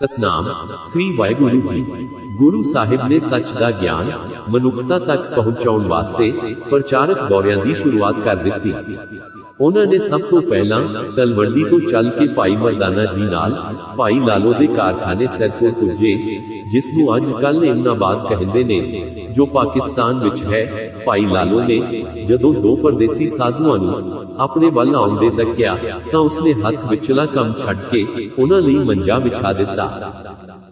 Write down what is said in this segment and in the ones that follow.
ਸਤਨਾਮ, ਸ੍ਰੀ ਵਾਹਿਗੁਰੂ ਜੀ। ਗੁਰੂ ਸਾਹਿਬ ਨੇ ਸੱਚ ਦਾ ਗਿਆਨ ਮਨੁੱਖਤਾ ਤੱਕ ਪਹੁੰਚਾਉਣ ਵਾਸਤੇ ਪ੍ਰਚਾਰਕ ਦੌਰਿਆਂ ਦੀ ਸ਼ੁਰੂਆਤ ਕਰ ਦਿੱਤੀ। ਉਹਨਾਂ ਨੇ ਸਭ ਤੋਂ ਪਹਿਲਾਂ ਤਲਵੰਡੀ ਤੋਂ ਚੱਲ ਕੇ ਭਾਈ ਮਰਦਾਨਾ ਜੀ ਨਾਲ ਭਾਈ ਲਾਲੋ ਦੇ ਕਾਰਖਾਨੇ ਸੈਦਪੁਰ ਪੁੱਜੇ, ਜਿਸ ਨੂੰ ਅੱਜ ਕੱਲ ਇਮਨਾਬਾਦ ਕਹਿੰਦੇ ਨੇ, ਜੋ ਪਾਕਿਸਤਾਨ ਵਿੱਚ ਹੈ। ਭਾਈ ਲਾਲੋ ਨੇ ਜਦੋਂ ਦੋ ਪਰਦੇਸੀ ਸਾਧੂਆਂ ਨੂੰ ਆਪਣੇ ਵੱਲ ਆਉਂਦੇ ਤੱਕਿਆ ਤਾਂ ਉਸਨੇ ਹੱਥ ਵਿਚਲਾ ਕੰਮ ਛੱਡ ਕੇ ਉਹਨਾਂ ਲਈ ਮੰਜਾ ਵਿਛਾ ਦਿੱਤਾ।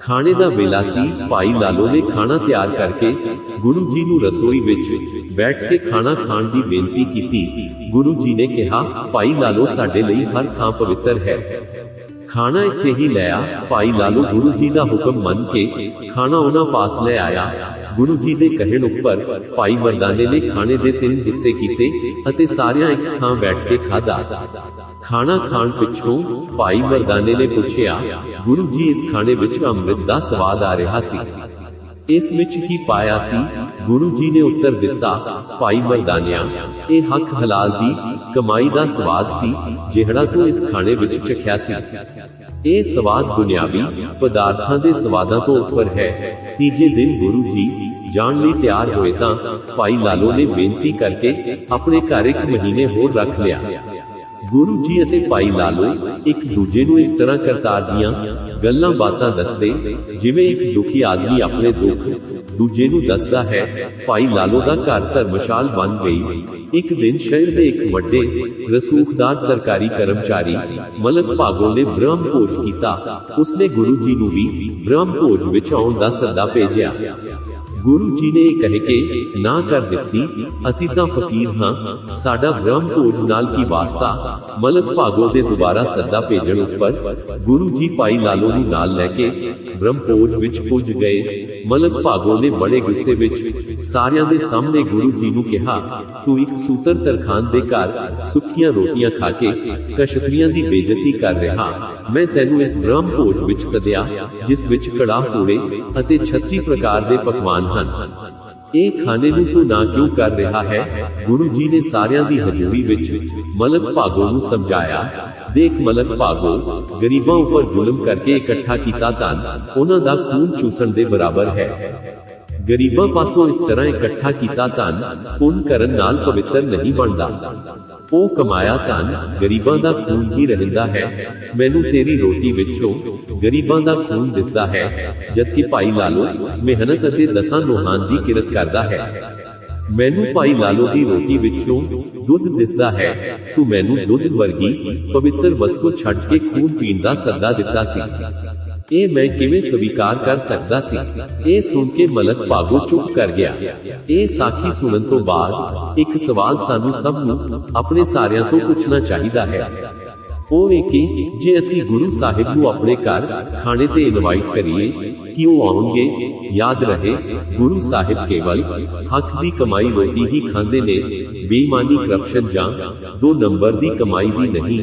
ਖਾਣੇ ਦਾ ਵੇਲਾ ਸੀ, ਭਾਈ ਲਾਲੋ ਨੇ ਖਾਣਾ ਤਿਆਰ ਕਰਕੇ ਗੁਰੂ ਜੀ ਨੂੰ ਰਸੋਈ ਵਿੱਚ ਬੈਠ ਕੇ ਖਾਣਾ ਖਾਣ ਦੀ ਬੇਨਤੀ ਕੀਤੀ। ਗੁਰੂ ਜੀ ਨੇ ਕਿਹਾ, ਭਾਈ ਲਾਲੋ ਸਾਡੇ ਲਈ ਹਰ ਥਾਂ ਪਵਿੱਤਰ ਹੈ। ਖਾਣਾ ਇੱਥੇ ਹੀ ਲੈ ਆ। ਭਾਈ ਲਾਲੋ ਗੁਰੂ ਜੀ ਦਾ ਹੁਕਮ ਮੰਨ ਕੇ ਖਾਣਾ ਉਹਨਾਂ ਪਾਸ ਲੈ ਆਇਆ। ਗੁਰੂ ਜੀ ਦੇ ਕਹਿਣ ਉੱਪਰ ਭਾਈ ਮਰਦਾਨੇ ਨੇ ਖਾਣੇ ਦੇ ਤਿੰਨ ਹਿੱਸੇ ਕੀਤੇ ਅਤੇ ਸਾਰਿਆਂ ਇੱਕ ਥਾਂ ਬੈਠ ਕੇ ਖਾਧਾ। ਖਾਣਾ ਖਾਣ ਪਿੱਛੋਂ ਭਾਈ ਮਰਦਾਨੇ ਨੇ ਪੁੱਛਿਆ, ਗੁਰੂ ਜੀ, ਇਸ ਖਾਣੇ ਵਿੱਚ ਅੰਮ੍ਰਿਤ ਦਾ ਸਵਾਦ ਆ ਰਿਹਾ ਸੀ। ਇਸ ਵਿੱਚ ਕੀ ਪਾਇਆ ਸੀ, ਗੁਰੂ ਜੀ ਨੇ ਉੱਤਰ ਦਿੱਤਾ, ਭਾਈ ਮਰਦਾਨਿਆ, ਇਹ ਹੱਕ ਹਲਾਲ ਦੀ ਕਮਾਈ ਦਾ ਸਵਾਦ ਸੀ, ਜਿਹੜਾ ਤੂੰ ਇਸ ਖਾਣੇ ਵਿੱਚ ਚਖਿਆ ਸੀ। ਇਹ ਸਵਾਦ ਦੁਨਿਆਵੀ ਪਦਾਰਥਾਂ ਦੇ ਸਵਾਦਾਂ ਤੋਂ ਉੱਪਰ ਹੈ। ਤੀਜੇ ਦਿਨ ਗੁਰੂ ਜੀ ਜਾਣ ਲਈ ਤਿਆਰ ਹੋਏ ਤਾਂ ਭਾਈ ਲਾਲੋ ਨੇ ਬੇਨਤੀ ਕਰਕੇ ਆਪਣੇ ਘਰ ਇੱਕ ਮਹੀਨੇ ਹੋਰ ਰੱਖ ਲਿਆ। ਗੁਰੂ ਜੀ ਅਤੇ ਭਾਈ ਲਾਲੋ ਇੱਕ ਦੂਜੇ ਨੂੰ ਇਸ ਤਰ੍ਹਾਂ ਕਰਤਾਰ ਦੀਆਂ ਗੱਲਾਂ ਬਾਤਾਂ ਦੱਸਦੇ, ਜਿਵੇਂ ਇੱਕ ਦੁਖੀ ਆਦਮੀ ਆਪਣੇ ਦੁੱਖ ਦੂਜੇ ਨੂੰ ਦੱਸਦਾ ਹੈ, ਭਾਈ ਲਾਲੋ ਦਾ ਘਰ ਧਰਮਸ਼ਾਲ ਬਣ ਗਈ। ਇੱਕ ਦਿਨ ਸ਼ਹਿਰ ਦੇ ਇੱਕ ਵੱਡੇ ਰਸੂਖਦਾਰ ਸਰਕਾਰੀ ਕਰਮਚਾਰੀ ਮਲਕ ਭਾਗੋ ਨੇ ਬ੍ਰਹਮ ਭੋਜ ਕੀਤਾ। ਉਸਨੇ ਗੁਰੂ ਜੀ ਨੂੰ ਵੀ ਬ੍ਰਹਮ ਭੋਜ ਵਿੱਚ ਆਉਣ ਦਾ ਸੱਦਾ ਭੇਜਿਆ। ਗੁਰੂ ਜੀ ਨੇ ਇਹ ਕਹਿ ਕੇ ਨਾ ਕਰ ਦਿੱਤੀ, ਅਸੀਂ ਤਾਂ ਫਕੀਰ ਹਾਂ, ਸਾਡਾ ਬ੍ਰਹਮ ਭੋਜ ਨਾਲ ਕੀ ਵਾਸਤਾ? ਮਲਕ ਭਾਗੋ ਦੇ ਦੁਬਾਰਾ ਸੱਦਾ ਭੇਜਣ ਉੱਪਰ ਗੁਰੂ ਜੀ ਭਾਈ ਲਾਲੋ ਨੂੰ ਨਾਲ ਲੈ ਕੇ ਬ੍ਰਹਮ ਭੋਜ ਵਿੱਚ ਪੁੱਜ ਗਏ। ਮਲਕ ਭਾਗੋ ਨੇ ਬੜੇ ਗੁੱਸੇ ਵਿੱਚ ਸਾਰਿਆਂ ਦੇ ਸਾਹਮਣੇ ਗੁਰੂ ਜੀ ਨੂੰ ਕਿਹਾ, ਤੂੰ ਇੱਕ ਸੂਤਰ ਤਰਖਾਨ ਦੇ ਘਰ ਸੁੱਕੀਆਂ ਰੋਟੀਆਂ ਖਾ ਕੇ ਕਸ਼ਤਰੀਆਂ ਦੀ ਬੇਇੱਜ਼ਤੀ ਕਰ ਰਿਹਾ। ਮੈਂ ਤੈਨੂੰ ਇਸ ਬ੍ਰਹਮ ਭੋਜ ਵਿੱਚ ਸਦਿਆ, ਜਿਸ ਵਿੱਚ ਕੜਾਹ ਪੂੜੇ ਅਤੇ 36 ਪ੍ਰਕਾਰ ਦੇ ਪਕਵਾਨ ਹਨ। ਇਹ ਖਾਣੇ ਨੂੰ ਤੂੰ ਨਾ ਕਿਉਂ ਕਰ ਰਿਹਾ ਹੈ? ਗੁਰੂ ਜੀ ਨੇ ਸਾਰਿਆਂ ਦੀ ਹਜ਼ੂਰੀ ਵਿੱਚ ਮਲਕ ਭਾਗੋ ਨੂੰ ਸਮਝਾਇਆ। ਦੇਖ ਮਲਕ ਭਾਗੋ, ਗਰੀਬਾਂ ਉੱਪਰ ਜ਼ੁਲਮ ਕਰਕੇ ਇਕੱਠਾ ਕੀਤਾ ਧਨ, ਉਹਨਾਂ ਦਾ ਖੂਨ ਚੂਸਣ ਦੇ ਬਰਾਬਰ ਹੈ। ਗਰੀਬਾਂ ਪਾਸੋਂ ਇਸ ਤਰ੍ਹਾਂ ਇਕੱਠਾ ਕੀਤਾ ਧਨ ਪੁੰਨ ਕਰਨ ਨਾਲ ਪਵਿੱਤਰ ਨਹੀਂ ਬਣਦਾ। ਉਹ ਕਮਾਇਆ ਧਨ ਗਰੀਬਾਂ ਦਾ ਖੂਨ ਹੀ ਰਹਿੰਦਾ ਹੈ। ਮੈਨੂੰ ਤੇਰੀ ਰੋਟੀ ਵਿੱਚੋਂ ਗਰੀਬਾਂ ਦਾ ਖੂਨ ਦਿਸਦਾ ਹੈ, ਜਦਕਿ ਭਾਈ ਲਾਲੋ ਮਿਹਨਤ ਅਤੇ ਦਸਾਂ ਨੋਹਾਂ ਦੀ ਕਿਰਤ ਕਰਦਾ ਹੈ। ਮੈਨੂੰ ਭਾਈ ਲਾਲੋ ਦੀ ਰੋਟੀ ਵਿੱਚੋਂ ਦੁੱਧ ਦਿਸਦਾ ਹੈ। ਤੂੰ ਮੈਨੂੰ ਦੁੱਧ ਵਰਗੀ ਪਵਿੱਤਰ ਵਸਤੂ ਛੱਡ ਕੇ ਖੂਨ ਪੀਣ ਦਾ ਸੱਦਾ ਦਿੱਤਾ ਸੀ। ਇਹ ਮੈਂ ਕਿਵੇਂ ਸਵੀਕਾਰ ਕਰ ਸਕਦਾ ਸੀ ਇਹ ਸੁਣ ਕੇ ਮਲਕ ਭਾਗੋ ਚੁੱਪ ਕਰ ਗਿਆ ਇਹ ਸਾਖੀ ਸੁਣਨ ਤੋਂ ਬਾਅਦ ਇੱਕ ਸਵਾਲ ਸਾਨੂੰ ਸਭ ਨੂੰ ਆਪਣੇ ਸਾਰਿਆਂ ਤੋਂ ਪੁੱਛਣਾ ਚਾਹੀਦਾ ਹੈ ਉਹ ਇਹ ਕਿ ਜੇ ਅਸੀਂ ਗੁਰੂ ਸਾਹਿਬ ਨੂੰ ਆਪਣੇ ਘਰ ਖਾਣੇ ਤੇ ਇਨਵਾਈਟ ਕਰੀਏ ਕਿ ਉਹ ਆਉਣਗੇ ਯਾਦ ਰਹੇ ਗੁਰੂ ਸਾਹਿਬ ਕੇਵਲ ਹੱਕ ਦੀ ਕਮਾਈ ਰੋਟੀ ਹੀ ਖਾਂਦੇ ਨੇ ਬੇਈਮਾਨੀ ਕਰਪਸ਼ਨ ਜਾਂ ਦੋ ਨੰਬਰ ਦੀ ਕਮਾਈ ਦੀ ਨਹੀਂ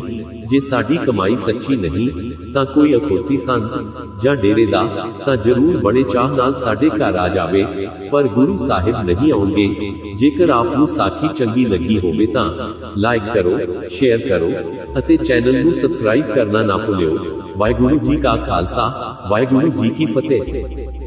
ਜੇ ਸਾਡੀ ਕਮਾਈ ਸੱਚੀ ਨਹੀਂ, ਤਾਂ ਕੋਈ ਅਖੋਤੀ ਸੰਤ ਜਾਂ ਡੇਰੇ ਦਾ ਤਾਂ ਜ਼ਰੂਰ ਬੜੇ ਚਾਹ ਨਾਲ ਸਾਡੇ ਘਰ ਆ ਜਾਵੇ, ਪਰ ਗੁਰੂ ਸਾਹਿਬ ਨਹੀਂ ਆਉਣਗੇ। ਜੇਕਰ ਆਪ ਨੂੰ ਸਾਖੀ ਚੰਗੀ ਲੱਗੀ ਹੋਵੇ ਤਾਂ ਲਾਈਕ ਕਰੋ ਸ਼ੇਅਰ ਕਰੋ ਅਤੇ ਚੈਨਲ ਨੂੰ ਸਬਸਕ੍ਰਾਈਬ ਕਰਨਾ ਨਾ ਭੁੱਲਿਓ। ਵਾਹਿਗੁਰੂ ਜੀ ਕਾ ਖਾਲਸਾ, ਵਾਹਿਗੁਰੂ ਜੀ ਕੀ ਫਤਿਹ।